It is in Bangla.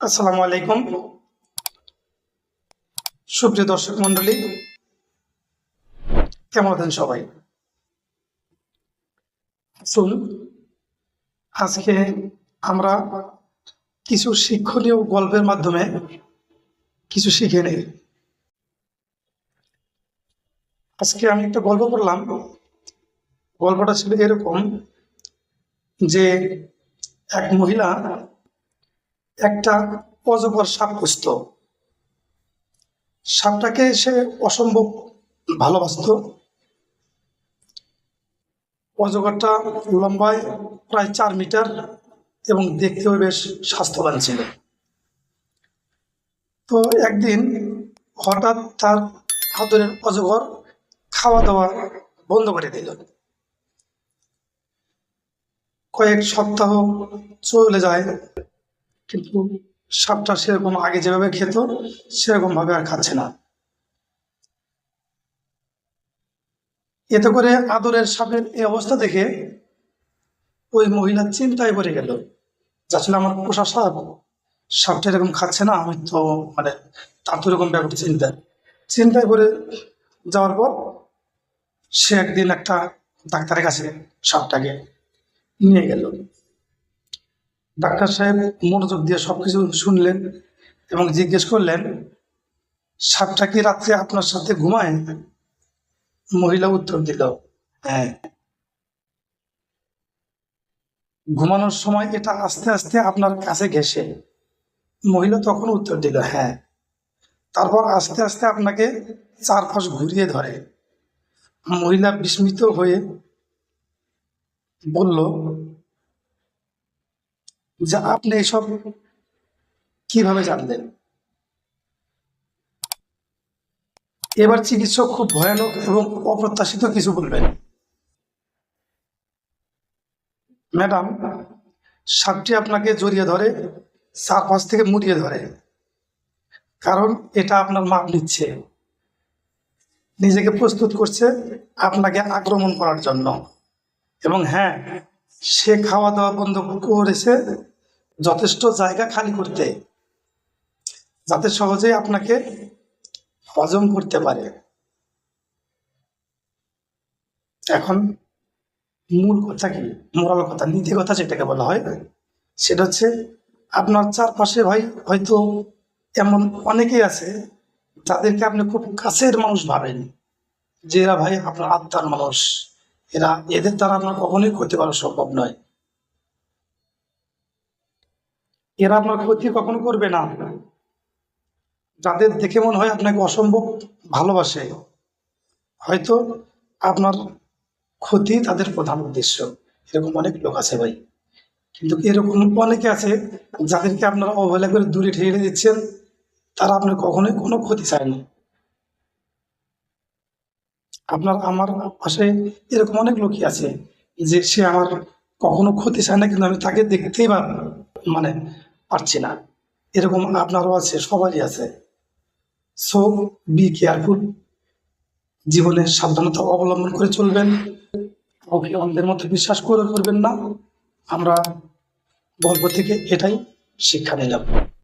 আসসালামু আলাইকুম। সুপ্রিয় দর্শক মন্ডলী, কেমন আছেন সবাই? আসুন, আজকে আমরা কিছু শিক্ষণীয় গল্পের মাধ্যমে কিছু শিখে নেই। আজকে আমি একটা গল্প পড়লাম। গল্পটা ছিল এরকম যে এক মহিলা একটা অজগর সাপ খুঁজত। সাপটাকে সে অসম্ভব ভালোবাসত। অজগরটা লম্বায় প্রায় চার মিটার এবং দেখতেও বেশ স্বাস্থ্যবান ছিল। তো একদিন হঠাৎ তার আদরের অজগর খাওয়া দাওয়া বন্ধ করে দিল। কয়েক সপ্তাহ চলে যায় কিন্তু সাপটা সেরকম আগে যেভাবে খেত সেরকম ভাবে আর খাচ্ছে না। এতে করে আদরের সাপের এই অবস্থা দেখে ওই মহিলা চিন্তায় পড়ে গেল। যাচ্ছিল আমার পোষা সাপ, সাপটা এরকম খাচ্ছে না, আমি তো মানে তার তো এরকম ব্যাপারটা চিন্তা। চিন্তায় করে যাওয়ার পর সে একদিন একটা ডাক্তারের কাছে সাপটাকে নিয়ে গেল। ডাক্তার সাহেব মনোযোগ দিয়ে সবকিছু শুনলেন এবং জিজ্ঞেস করলেন সাপটা কি রাত্রে আপনার সাথে ঘুমায়? মহিলা উত্তর দিল হ্যাঁ। ঘুমানোর সময় এটা আস্তে আস্তে আপনার কাছে ঘেসে মহিলা তখন উত্তর দিল হ্যাঁ। তারপর আস্তে আস্তে আপনাকে চারপাশ ঘুরিয়ে ধরে। মহিলা বিস্মিত হয়ে বলল যে আপনি এসব কীভাবে জানলেন? এবার চিকিৎসক খুব ভয়ানক এবং অপ্রত্যাশিত কিছু বলবেন। ম্যাডাম, সাপটি আপনাকে জড়িয়ে ধরে চারপাশ থেকে মুড়িয়ে ধরে। কারণ এটা আপনার মাপ নিচ্ছে। নিজেকে প্রস্তুত করছে আপনাকে আক্রমণ করার জন্য। এবং হ্যাঁ সে খাওয়া দাওয়া বন্ধ করেছে যথেষ্ট জায়গা খালি করতে, যাতে সহজেই আপনাকে হজম করতে পারে। এখন মূল কথা কি? মোরাল কথা, নীতি কথা যেটাকে বলা হয়, সেটা হচ্ছে আপনার চারপাশে ভাই হয়তো এমন অনেকেই আছে, যাদেরকে আপনি খুব কাছের মানুষ ভাবেন, যে এরা ভাই আপনার আত্মার মানুষ। এরা, এদের দ্বারা আপনার কখনোই ক্ষতি করা সম্ভব নয়। এরা আপনার ক্ষতি কখনো করবে না। যাদের দেখে মনে হয় আপনাকে অসম্ভব ভালোবাসে, হয়তো আপনার ক্ষতি তাদের প্রধান উদ্দেশ্য। এরকম অনেক লোক আছে ভাই। কিন্তু এরকম অনেকে আছে যাদেরকে আপনারা অবহেলা করে দূরে ঠেলে দিচ্ছেন, তারা আপনার কখনোই কোনো ক্ষতি চায়নি আপনার আমার পাশে এরকম অনেক লোকই আছে যে সে আমার কখনো ক্ষতি চায় না, কিন্তু আমি তাকে দেখতেই বা মানে পারছি না। এরকম আপনারও আছে, সবারই আছে। সো বি কেয়ারফুল জীবনে সাবধানতা অবলম্বন করে চলবেন। কাউকে অন্ধের মধ্যে বিশ্বাস করে করবেন না। আমরা গল্প থেকে এটাই শিক্ষা নিলাম।